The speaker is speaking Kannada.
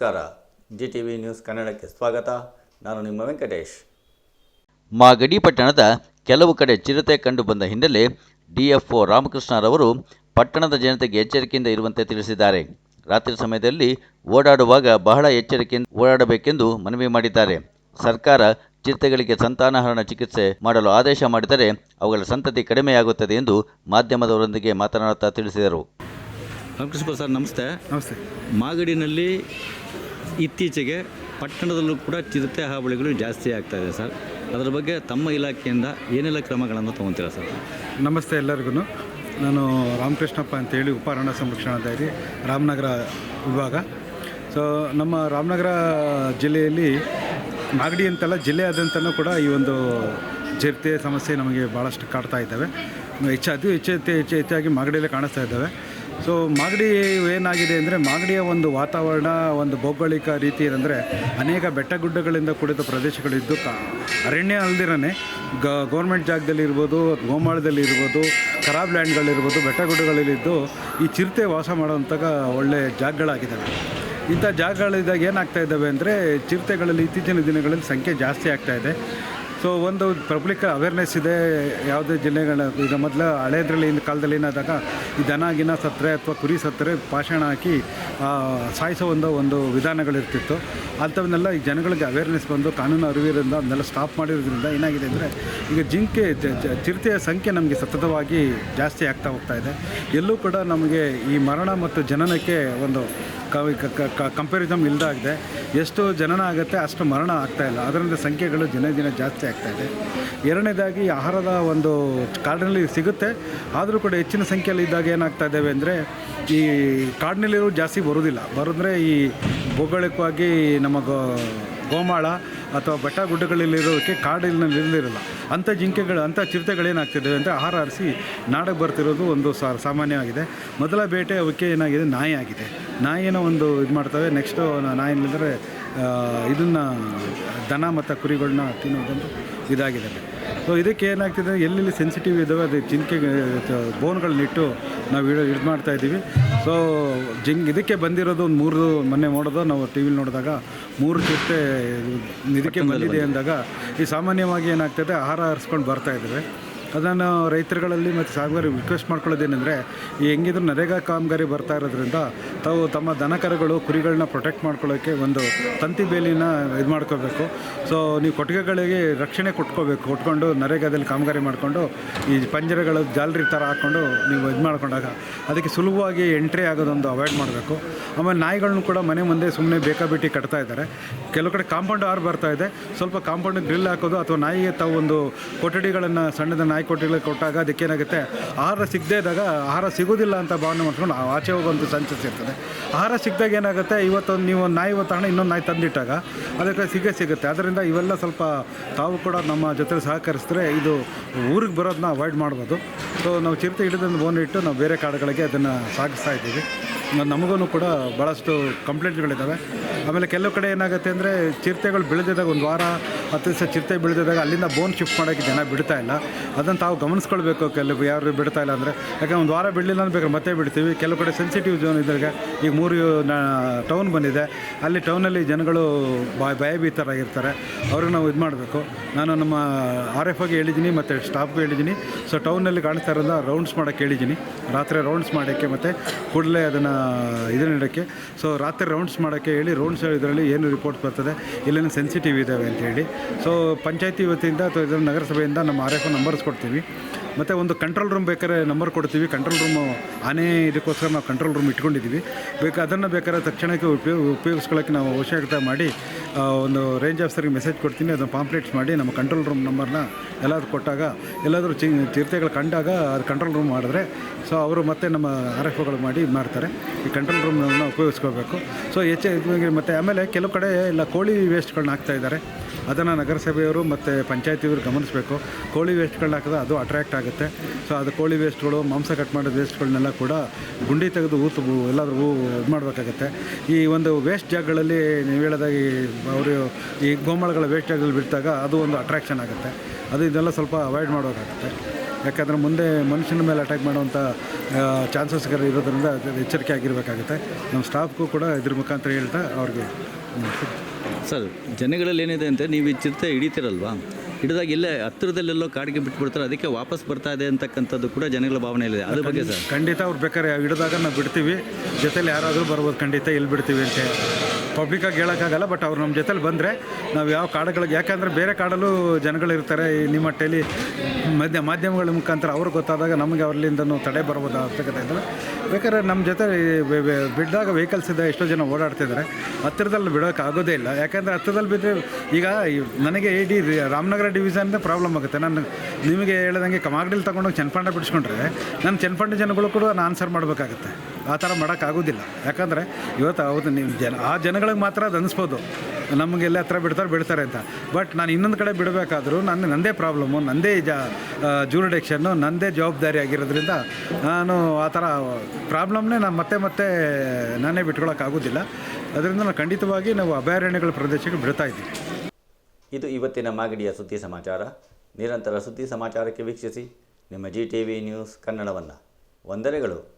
ನಮಸ್ಕಾರ. ಜಿ ಟಿ ವಿ ನ್ಯೂಸ್ ಕನ್ನಡಕ್ಕೆ ಸ್ವಾಗತ. ನಾನು ನಿಮ್ಮ ವೆಂಕಟೇಶ್. ಮಾಗಡಿ ಪಟ್ಟಣದ ಕೆಲವು ಕಡೆ ಚಿರತೆ ಕಂಡು ಬಂದ ಹಿನ್ನೆಲೆ ಡಿಎಫ್ಒ ರಾಮಕೃಷ್ಣರವರು ಪಟ್ಟಣದ ಜನತೆಗೆ ಎಚ್ಚರಿಕೆಯಿಂದ ಇರುವಂತೆ ತಿಳಿಸಿದ್ದಾರೆ. ರಾತ್ರಿ ಸಮಯದಲ್ಲಿ ಓಡಾಡುವಾಗ ಬಹಳ ಎಚ್ಚರಿಕೆಯಿಂದ ಓಡಾಡಬೇಕೆಂದು ಮನವಿ ಮಾಡಿದ್ದಾರೆ. ಸರ್ಕಾರ ಚಿರತೆಗಳಿಗೆ ಸಂತಾನಹರಣ ಚಿಕಿತ್ಸೆ ಮಾಡಲು ಆದೇಶ ಮಾಡಿದರೆ ಅವುಗಳ ಸಂತತಿ ಕಡಿಮೆಯಾಗುತ್ತದೆ ಎಂದು ಮಾಧ್ಯಮದವರೊಂದಿಗೆ ಮಾತನಾಡುತ್ತಾ ತಿಳಿಸಿದರು. ರಾಮಕೃಷ್ಣ ಸರ್ ನಮಸ್ತೆ. ನಮಸ್ತೆ. ಮಾಗಡಿನಲ್ಲಿ ಇತ್ತೀಚೆಗೆ ಪಟ್ಟಣದಲ್ಲೂ ಕೂಡ ಚಿರತೆ ಹಾವಳಿಗಳು ಜಾಸ್ತಿ ಆಗ್ತಾ ಇದೆ ಸರ್. ಅದರ ಬಗ್ಗೆ ತಮ್ಮ ಇಲಾಖೆಯಿಂದ ಏನೆಲ್ಲ ಕ್ರಮಗಳನ್ನು ತೊಗೊತೀರಾ ಸರ್? ನಮಸ್ತೆ ಎಲ್ಲರಿಗೂ. ನಾನು ರಾಮಕೃಷ್ಣಪ್ಪ ಅಂತೇಳಿ ಉಪಾರಣ್ಯ ಸಂರಕ್ಷಣಾಧಿಕಾರಿ ರಾಮನಗರ ವಿಭಾಗ. ಸೊ ನಮ್ಮ ರಾಮನಗರ ಜಿಲ್ಲೆಯಲ್ಲಿ ಮಾಗಡಿ ಅಂತಲ್ಲ, ಜಿಲ್ಲೆಯಾದ್ಯಂತನೂ ಕೂಡ ಈ ಒಂದು ಚಿರತೆ ಸಮಸ್ಯೆ ನಮಗೆ ಭಾಳಷ್ಟು ಕಾಡ್ತಾ ಇದ್ದಾವೆ. ಹೆಚ್ಚು ಅದು ಹೆಚ್ಚು ಹೆಚ್ಚು, ಹೆಚ್ಚಾಗಿ ಮಾಗಡಿಯಲ್ಲೇ ಕಾಣಿಸ್ತಾ ಇದ್ದಾವೆ. ಸೊ ಮಾಗಡಿ ಏನಾಗಿದೆ ಅಂದರೆ ಮಾಗಡಿಯ ಒಂದು ವಾತಾವರಣ, ಒಂದು ಭೌಗೋಳಿಕ ರೀತಿ ಏನಂದರೆ ಅನೇಕ ಬೆಟ್ಟ ಗುಡ್ಡಗಳಿಂದ ಕೂಡಿದ ಪ್ರದೇಶಗಳಿದ್ದು ಕಾ ಅರಣ್ಯ ಅಲ್ದಿರನೇ ಗ ಗೌರ್ಮೆಂಟ್ ಜಾಗದಲ್ಲಿ ಇರ್ಬೋದು ಗೋಮಾಳದಲ್ಲಿ ಇರ್ಬೋದು ಖರಾಬ್ ಲ್ಯಾಂಡ್ಗಳಿರ್ಬೋದು ಬೆಟ್ಟ ಗುಡ್ಡಗಳಲ್ಲಿದ್ದು ಈ ಚಿರತೆ ವಾಸ ಮಾಡುವಂಥ ಒಳ್ಳೆ ಜಾಗಗಳಾಗಿದ್ದಾವೆ. ಇಂಥ ಜಾಗಗಳಿದ್ದಾಗ ಏನಾಗ್ತಾ ಇದ್ದಾವೆ ಅಂದರೆ ಚಿರತೆಗಳಲ್ಲಿ ಇತ್ತೀಚಿನ ದಿನಗಳಲ್ಲಿ ಸಂಖ್ಯೆ ಜಾಸ್ತಿ ಆಗ್ತಾ ಇದೆ. ಸೊ ಒಂದು ಪಬ್ಲಿಕ್ ಅವೇರ್ನೆಸ್ ಇದೆ, ಯಾವುದೇ ಜಿಲ್ಲೆಗಳ, ಈಗ ಮೊದಲು ಹಳೆಯದ್ರಲ್ಲಿ ಇನ್ನು ಕಾಲದಲ್ಲಿ ಏನಾದಾಗ ಈ ದನ, ಗಿನ ಸತ್ತರೆ ಅಥವಾ ಕುರಿ ಸತ್ತರೆ ಪಾಷಾಣ ಹಾಕಿ ಸಾಯಿಸೋ ಒಂದು ಒಂದು ವಿಧಾನಗಳಿರ್ತಿತ್ತು. ಅಂಥವನ್ನೆಲ್ಲ ಈ ಜನಗಳಿಗೆ ಅವೇರ್ನೆಸ್ ಬಂದು, ಕಾನೂನು ಅರಿವಿರೋದ್ರಿಂದ ಅದನ್ನೆಲ್ಲ ಸ್ಟಾಪ್ ಮಾಡಿರೋದ್ರಿಂದ ಏನಾಗಿದೆ ಅಂದರೆ, ಈಗ ಜಿಂಕೆ ಚಿರತೆಯ ಸಂಖ್ಯೆ ನಮಗೆ ಸತತವಾಗಿ ಜಾಸ್ತಿ ಆಗ್ತಾ ಹೋಗ್ತಾ ಇದೆ. ಎಲ್ಲೂ ಕೂಡ ನಮಗೆ ಈ ಮರಣ ಮತ್ತು ಜನನಕ್ಕೆ ಒಂದು ಕಂಪ್ಯಾರಿಸಮ್ ಇಲ್ಲದಾಗಿದೆ ಎಷ್ಟು ಜನನ ಆಗುತ್ತೆ, ಅಷ್ಟು ಮರಣ ಆಗ್ತಾ ಇಲ್ಲ. ಅದರಿಂದ ಸಂಖ್ಯೆಗಳು ದಿನ ದಿನ ಜಾಸ್ತಿ ಆಗ್ತಾ ಇದೆ. ಎರಡನೇದಾಗಿ ಆಹಾರದ ಒಂದು ಕಾಡಿನಲ್ಲಿ ಸಿಗುತ್ತೆ. ಆದರೂ ಕೂಡ ಹೆಚ್ಚಿನ ಸಂಖ್ಯೆಯಲ್ಲಿ ಇದ್ದಾಗ ಏನಾಗ್ತಾ ಇದ್ದಾವೆ ಅಂದರೆ, ಈ ಕಾಡಿನಲ್ಲಿರೋ ಜಾಸ್ತಿ ಬರೋದಿಲ್ಲ. ಬರೋದ್ರೆ ಈ ಭೌಗೋಳಿಕವಾಗಿ ನಮ್ಮ ಗೋ ಗೋಮಾಳ ಅಥವಾ ಬೆಟ್ಟ ಗುಡ್ಡಗಳಲ್ಲಿರೋದಕ್ಕೆ ಕಾಡಿನಲ್ಲಿ ಇರಲಿರಲ್ಲ ಅಂಥ ಜಿಂಕೆಗಳು, ಅಂಥ ಚಿರತೆಗಳೇನಾಗ್ತಿದ್ದಾವೆ ಅಂದರೆ ಆಹಾರ ಹರಿಸಿ ನಾಡಕ್ಕೆ ಬರ್ತಿರೋದು ಒಂದು ಸಾಮಾನ್ಯವಾಗಿದೆ. ಮೊದಲ ಬೇಟೆ ಅವಕ್ಕೆ ಏನಾಗಿದೆ? ನಾಯಿ ಆಗಿದೆ. ನಾಯಿನ ಒಂದು ಇದು ಮಾಡ್ತವೆ. ನೆಕ್ಸ್ಟು ನಾಯಿ ಅಂದರೆ ಇದನ್ನು ದನ ಮತ್ತು ಕುರಿಗಳನ್ನ ತಿನ್ನೋದೊಂದು ಇದಾಗಿದೆ. ಸೊ ಇದಕ್ಕೆ ಏನಾಗ್ತಿದೆ? ಎಲ್ಲೆಲ್ಲಿ ಸೆನ್ಸಿಟಿವ್ ಇದ್ದಾವೆ ಅದು ಜಿಂಕೆ ಬೋನ್ಗಳನ್ನಿಟ್ಟು ನಾವು ಇದು ಇದು ಮಾಡ್ತಾ ಇದ್ದೀವಿ ಸೊ ಜಿಂಗ್ ಇದಕ್ಕೆ ಬಂದಿರೋದು ಒಂದು ಮೂರು ಮೊನ್ನೆ ನೋಡೋದು ನಾವು ಟಿ ವಿಲಿ ನೋಡಿದಾಗ ಮೂರು ಚಿರತೆ ಇದಕ್ಕೆ ಬಂದಿದೆ ಅಂದಾಗ ಈ ಸಾಮಾನ್ಯವಾಗಿ ಏನಾಗ್ತದೆ? ಆಹಾರ ಹರಿಸ್ಕೊಂಡು ಬರ್ತಾ ಇದ್ದಾವೆ ಅದನ್ನು ರೈತರುಗಳಲ್ಲಿ ಮತ್ತು ಸಾಗುವರಿ ರಿಕ್ವೆಸ್ಟ್ ಮಾಡ್ಕೊಳ್ಳೋದೇನೆಂದರೆ ಈ ಹೆಂಗಿದ್ರು ನರೇಗಾ ಕಾಮಗಾರಿ ಬರ್ತಾ ಇರೋದ್ರಿಂದ ತಾವು ತಮ್ಮ ದನಕರುಗಳು ಕುರಿಗಳನ್ನ ಪ್ರೊಟೆಕ್ಟ್ ಮಾಡ್ಕೊಳ್ಳೋಕ್ಕೆ ಒಂದು ತಂತಿ ಬೇಲಿನ ಇದು ಮಾಡ್ಕೋಬೇಕು. ಸೊ ನೀವು ಕೊಟ್ಟಿಗೆಗಳಿಗೆ ರಕ್ಷಣೆ ಕೊಟ್ಕೋಬೇಕು. ಕೊಟ್ಕೊಂಡು ನರೇಗಾದಲ್ಲಿ ಕಾಮಗಾರಿ ಮಾಡಿಕೊಂಡು, ಈ ಪಂಜರಗಳು ಜಾಲರಿ ಥರ ಹಾಕ್ಕೊಂಡು ನೀವು ಇದು ಮಾಡ್ಕೊಂಡಾಗ ಅದಕ್ಕೆ ಸುಲಭವಾಗಿ ಎಂಟ್ರಿ ಆಗೋದೊಂದು ಅವಾಯ್ಡ್ ಮಾಡಬೇಕು. ಆಮೇಲೆ ನಾಯಿಗಳನ್ನು ಕೂಡ ಮನೆ ಮುಂದೆ ಸುಮ್ಮನೆ ಬೇಕಾಬಿಟ್ಟಿ ಕಟ್ತಾ ಇದ್ದಾರೆ. ಕೆಲವು ಕಡೆ ಕಾಂಪೌಂಡ್ ಆರು ಬರ್ತಾ ಇದೆ. ಸ್ವಲ್ಪ ಕಾಂಪೌಂಡ್ ಗ್ರಿಲ್ ಹಾಕೋದು ಅಥವಾ ನಾಯಿಗೆ ತಾವು ಒಂದು ಕೊಠಡಿಗಳನ್ನು, ಸಣ್ಣದ ನಾಯಿ ಕೊಠಡಿಗಳಿಗೆ ಕೊಟ್ಟಾಗ ಅದಕ್ಕೇನಾಗುತ್ತೆ? ಆಹಾರ ಸಿಗದೇ ಇದ್ದಾಗ ಆಹಾರ ಸಿಗೋದಿಲ್ಲ ಅಂತ ಭಾವನೆ ಮಾಡ್ಕೊಂಡು ಆಚೆ ಹೋಗುವಂಥ ಸಂಚಸ್ ಇರ್ತದೆ. ಆಹಾರ ಸಿಕ್ಕಿದಾಗ ಏನಾಗುತ್ತೆ, ಇವತ್ತೊಂದು ನೀವು ನಾಯಿ ತಗೊಂಡು ಇನ್ನೊಂದು ನಾಯಿ ತಂದಿಟ್ಟಾಗ ಅದಕ್ಕೆ ಸಿಗೇ ಸಿಗುತ್ತೆ. ಅದರಿಂದ ಇವೆಲ್ಲ ಸ್ವಲ್ಪ ತಾವು ಕೂಡ ನಮ್ಮ ಜೊತೆ ಸಹಕರಿಸಿದ್ರೆ ಇದು ಊರಿಗೆ ಬರೋದನ್ನ ಅವಾಯ್ಡ್ ಮಾಡ್ಬೋದು. ಸೊ ನಾವು ಚಿರತೆ ಹಿಡಿದೊಂದು ಬೋನ್ ಇಟ್ಟು ನಾವು ಬೇರೆ ಕಾಡುಗಳಿಗೆ ಅದನ್ನು ಸಾಗಿಸ್ತಾ ಇದ್ದೀವಿ. ನಮಗೂ ಕೂಡ ಭಾಳಷ್ಟು ಕಂಪ್ಲೇಂಟ್ಗಳಿದ್ದಾವೆ ಆಮೇಲೆ ಕೆಲವು ಕಡೆ ಏನಾಗುತ್ತೆ ಅಂದರೆ ಚಿರತೆಗಳು ಬೆಳೆದಿದ್ದಾಗ ಒಂದು ವಾರ, ಹತ್ತು ದಿವಸ ಚಿರತೆ ಬೆಳೆದಿದ್ದಾಗ ಅಲ್ಲಿಂದ ಬೋನ್ ಶಿಫ್ಟ್ ಮಾಡೋಕ್ಕೆ ಜನ ಬಿಡ್ತಾ ಇಲ್ಲ. ಅದನ್ನು ತಾವು ಗಮನಿಸ್ಕೊಳ್ಬೇಕು ಕೆಲವು ಯಾರು ಬಿಡ್ತಾ ಇಲ್ಲ ಅಂದರೆ. ಯಾಕಂದ್ರೆ ಒಂದು ವಾರ ಬಿಡಲಿಲ್ಲ ಅಂತ ಬೇಕಾದ್ರೆ ಮತ್ತೆ ಬಿಡ್ತೀವಿ. ಕೆಲವು ಕಡೆ ಸೆನ್ಸಿಟಿವ್ ಝೋನ್ ಇದ್ದಾಗ ಈಗ ಮೂರು ಟೌನ್ ಬಂದಿದೆ. ಅಲ್ಲಿ ಟೌನಲ್ಲಿ ಜನಗಳು ಭಯ ಭಯಭೀತರಾಗಿರ್ತಾರೆ. ಅವ್ರಿಗೆ ನಾವು ಇದು ಮಾಡಬೇಕು. ನಾನು ನಮ್ಮ ಆರ್ ಎಫ್ ಆಗಿ ಹೇಳಿದ್ದೀನಿ, ಮತ್ತು ಸ್ಟಾಫ್ಗೆ ಹೇಳಿದ್ದೀನಿ. ಸೊ ಟೌನಲ್ಲಿ ಕಾಣಿಸ್ತಾ ಇರೋದನ್ನ ರೌಂಡ್ಸ್ ಮಾಡೋಕ್ಕೆ ಹೇಳಿದ್ದೀನಿ. ರಾತ್ರಿ ರೌಂಡ್ಸ್ ಮಾಡೋಕ್ಕೆ ಮತ್ತು ಕೂಡಲೇ ಅದನ್ನು ಇದನ್ನ ಇಡೋಕ್ಕೆ. ಸೊ ರಾತ್ರಿ ರೌಂಡ್ಸ್ ಮಾಡೋಕ್ಕೆ ಹೇಳಿ ರೌಂಡ್ಸ್ ಇದರಲ್ಲಿ ಏನು ರಿಪೋರ್ಟ್ ಬರ್ತದೆ, ಇಲ್ಲೇನು ಸೆನ್ಸಿಟಿವ್ ಇದ್ದಾವೆ ಅಂತೇಳಿ ಸೊ ಪಂಚಾಯತಿ ವತಿಯಿಂದ ಅಥವಾ ಇದರ ನಗರಸಭೆಯಿಂದ ನಮ್ಮ ಆರ್ ಎಫ್ ನಂಬರ್ಸ್ ಕೊಡ್ತೀವಿ. ಮತ್ತು ಒಂದು ಕಂಟ್ರೋಲ್ ರೂಮ್ ಬೇಕಾದ್ರೆ ನಂಬರ್ ಕೊಡ್ತೀವಿ. ಕಂಟ್ರೋಲ್ ರೂಮು ಆನೆ ಇದಕ್ಕೋಸ್ಕರ ನಾವು ಕಂಟ್ರೋಲ್ ರೂಮ್ ಇಟ್ಕೊಂಡಿದ್ದೀವಿ ಬೇಕು, ಅದನ್ನು ಬೇಕಾದ್ರೆ ತಕ್ಷಣಕ್ಕೆ ಉಪಯೋಗ ಉಪಯೋಗಿಸ್ಕೊಳ್ಳೋಕ್ಕೆ ನಾವು ಅವಶ್ಯಕತೆ ಮಾಡಿ ಒಂದು ರೇಂಜ್ ಆಫೀಸರ್ಗೆ ಮೆಸೇಜ್ ಕೊಡ್ತೀನಿ, ಅದನ್ನು ಪಾಂಪ್ಲೇಟ್ಸ್ ಮಾಡಿ ನಮ್ಮ ಕಂಟ್ರೋಲ್ ರೂಮ್ ನಂಬರ್ನ ಎಲ್ಲಾದರೂ ಕೊಟ್ಟಾಗ, ಎಲ್ಲಾದರೂ ಚಿ ಚಿರತೆಗಳು ಕಂಡಾಗ ಅದು ಕಂಟ್ರೋಲ್ ರೂಮ್ ಮಾಡಿದ್ರೆ ಸೊ ಅವರು ಮತ್ತೆ ನಮ್ಮ ಆರ್ ಎಫ್ ಮಾಡಿ ಮಾಡ್ತಾರೆ. ಈ ಕಂಟ್ರೋಲ್ ರೂಮ್ನ ಉಪಯೋಗಿಸ್ಕೋಬೇಕು ಸೊ ಹೆಚ್ಚು ಮತ್ತು ಆಮೇಲೆ ಕೆಲವು ಕಡೆ ಎಲ್ಲ ಕೋಳಿ ವೇಸ್ಟ್ಗಳನ್ನ ಹಾಕ್ತಾ ಇದ್ದಾರೆ. ಅದನ್ನು ನಗರಸಭೆಯವರು ಮತ್ತು ಪಂಚಾಯತಿಯವರು ಗಮನಿಸಬೇಕು. ಕೋಳಿ ವೇಸ್ಟ್ಗಳನ್ನ ಹಾಕಿದ್ರೆ ಅದು ಅಟ್ರ್ಯಾಕ್ಟ್ ಆಗುತ್ತೆ. ಸೊ ಅದು ಕೋಳಿ ವೇಸ್ಟ್ಗಳು ಮಾಂಸ ಕಟ್ ಮಾಡಿದ ವೇಸ್ಟ್ಗಳನ್ನೆಲ್ಲ ಕೂಡ ಗುಂಡಿ ತೆಗೆದು ಊತು ಎಲ್ಲಾದರೂ ಇದು ಮಾಡಬೇಕಾಗತ್ತೆ. ಈ ಒಂದು ವೇಸ್ಟ್ ಜಾಗಗಳಲ್ಲಿ ನೀವು ಹೇಳಿದಾಗಿ ಅವರು ಈ ಗೋಮಾಳಗಳ ವೇಸ್ಟ್ ಜಾಗದಲ್ಲಿ ಬಿಟ್ಟಾಗ ಅದು ಒಂದು ಅಟ್ರಾಕ್ಷನ್ ಆಗುತ್ತೆ. ಅದು ಇದೆಲ್ಲ ಸ್ವಲ್ಪ ಅವಾಯ್ಡ್ ಮಾಡೋಕ್ಕಾಗುತ್ತೆ ಯಾಕಂದರೆ ಮುಂದೆ ಮನುಷ್ಯನ ಮೇಲೆ ಅಟ್ಯಾಕ್ ಮಾಡುವಂಥ ಚಾನ್ಸಸ್ಗಳು ಇರೋದರಿಂದ ಎಚ್ಚರಿಕೆ ಆಗಿರಬೇಕಾಗುತ್ತೆ. ನಮ್ಮ ಸ್ಟಾಫ್ಗೂ ಕೂಡ ಇದ್ರ ಮುಖಾಂತರ ಹೇಳ್ತಾ ಅವ್ರಿಗೆ ಸರ್, ಜನಗಳಲ್ಲಿ ಏನಿದೆ ಅಂತ ನೀವು ಈ ಚಿರತೆ ಹಿಡಿತೀರಲ್ವಾ? ಹಿಡಿದಾಗ ಇಲ್ಲೇ ಹತ್ತಿರದಲ್ಲೆಲ್ಲೋ ಕಾಡಿಗೆ ಬಿಟ್ಬಿಡ್ತಾರೆ ಅದಕ್ಕೆ ವಾಪಸ್ ಬರ್ತಾ ಇದೆ ಅಂತಕ್ಕಂಥದ್ದು ಕೂಡ ಜನಗಳ ಭಾವನೆಯಲ್ಲಿದೆ. ಅದ್ರ ಬಗ್ಗೆ ಸರ್. ಖಂಡಿತ ಅವ್ರು ಬೇಕಾದ್ರೆ ಹಿಡಿದಾಗ ನಾವು ಬಿಡ್ತೀವಿ, ಜೊತೆಲಿ ಯಾರಾದರೂ ಬರ್ಬೋದು, ಖಂಡಿತ ಇಲ್ಲಿ ಬಿಡ್ತೀವಿ ಅಂತ ಪಬ್ಲಿಕ್ಕಾಗಿ ಹೇಳೋಕ್ಕಾಗಲ್ಲ ಬಟ್ ಅವ್ರು ನಮ್ಮ ಜೊತೆಲಿ ಬಂದರೆ ನಾವು ಯಾವ ಕಾಡುಗಳಿಗೆ, ಯಾಕಂದರೆ ಬೇರೆ ಕಾಡಲ್ಲೂ ಜನಗಳಿರ್ತಾರೆ ಈ ನಿಮ್ಮ ಟೆಲಿ ಮಧ್ಯ, ಮಾಧ್ಯಮಗಳ ಮುಖಾಂತರ ಅವ್ರಿಗೆ ಗೊತ್ತಾದಾಗ ನಮಗೆ ಅವ್ರಲ್ಲಿಂದನೂ ತಡೆ ಬರಬಹುದು ಅವಶ್ಯಕತೆ ಇದ್ದರೆ ಬೇಕಾದ್ರೆ ನಮ್ಮ ಜೊತೆ ಬಿಡ್ದಾಗ ವೆಹಿಕಲ್ಸ್ ಇದೆ ಎಷ್ಟೋ ಜನ ಓಡಾಡ್ತಿದ್ದಾರೆ ಹತ್ತಿರದಲ್ಲಿ ಬಿಡೋಕೆ ಆಗೋದೇ ಇಲ್ಲ. ಯಾಕಂದರೆ ಹತ್ತಿರದಲ್ಲಿ ಬಿದ್ದರೆ ಈಗ ನನಗೆ ಇಡೀ ರಾಮನಗರ ಡಿವಿಷನ್ದೇ ಪ್ರಾಬ್ಲಮ್ ಆಗುತ್ತೆ. ನಾನು ನಿಮಗೆ ಹೇಳ್ದಂಗೆ ಕಮಾಗಡಿಲಿ ತೊಗೊಂಡೋಗಿ ಚೆನ್ನಪಾಂಡ ಬಿಡಿಸ್ಕೊಂಡ್ರೆ, ನಾನು ಚೆನ್ನಪಾಂಡ ಜನಗಳು ಕೂಡ ನಾನು ಆನ್ಸರ್ ಮಾಡಬೇಕಾಗುತ್ತೆ. ಆ ಥರ ಮಾಡೋಕ್ಕಾಗೋದಿಲ್ಲ. ಯಾಕಂದರೆ ಇವತ್ತು ಹೌದು ನೀವು ಜನ, ಆ ಜನಗಳಿಗೆ ಮಾತ್ರ ಅದು ಅನಿಸ್ಬೋದು ನಮಗೆಲ್ಲ ಹತ್ರ ಬಿಡ್ತಾರೆ ಬಿಡ್ತಾರೆ ಅಂತ. ಬಟ್ ನಾನು ಇನ್ನೊಂದು ಕಡೆ ಬಿಡಬೇಕಾದ್ರೂ ನನ್ನ ನನ್ನದೇ ಪ್ರಾಬ್ಲಮ್ಮು ನನ್ನದೇ ಜ ಜೂರಿಡೆಕ್ಷನ್ನು ನನ್ನದೇ ಜವಾಬ್ದಾರಿ ಆಗಿರೋದ್ರಿಂದ ನಾನು ಆ ಥರ ಪ್ರಾಬ್ಲಮ್ನೇ ನಾನು ಮತ್ತೆ ಮತ್ತೆ ನಾನೇ ಬಿಟ್ಕೊಳ್ಳೋಕ್ಕಾಗೋದಿಲ್ಲ ಅದರಿಂದ ನಾನು ಖಂಡಿತವಾಗಿ ನಾವು ಅಭಯಾರಣ್ಯಗಳ ಪ್ರದೇಶಕ್ಕೆ ಬಿಡ್ತಾ ಇದ್ದೀವಿ. ಇದು ಇವತ್ತಿನ ಮಾಗಡಿಯ ಸುದ್ದಿ ಸಮಾಚಾರ. ನಿರಂತರ ಸುದ್ದಿ ಸಮಾಚಾರಕ್ಕೆ ವೀಕ್ಷಿಸಿ. ನಿಮ್ಮ ಜಿ ಟಿ ವಿ ನ್ಯೂಸ್ ಕನ್ನಡವನ್ನು. ವಂದನೆಗಳು.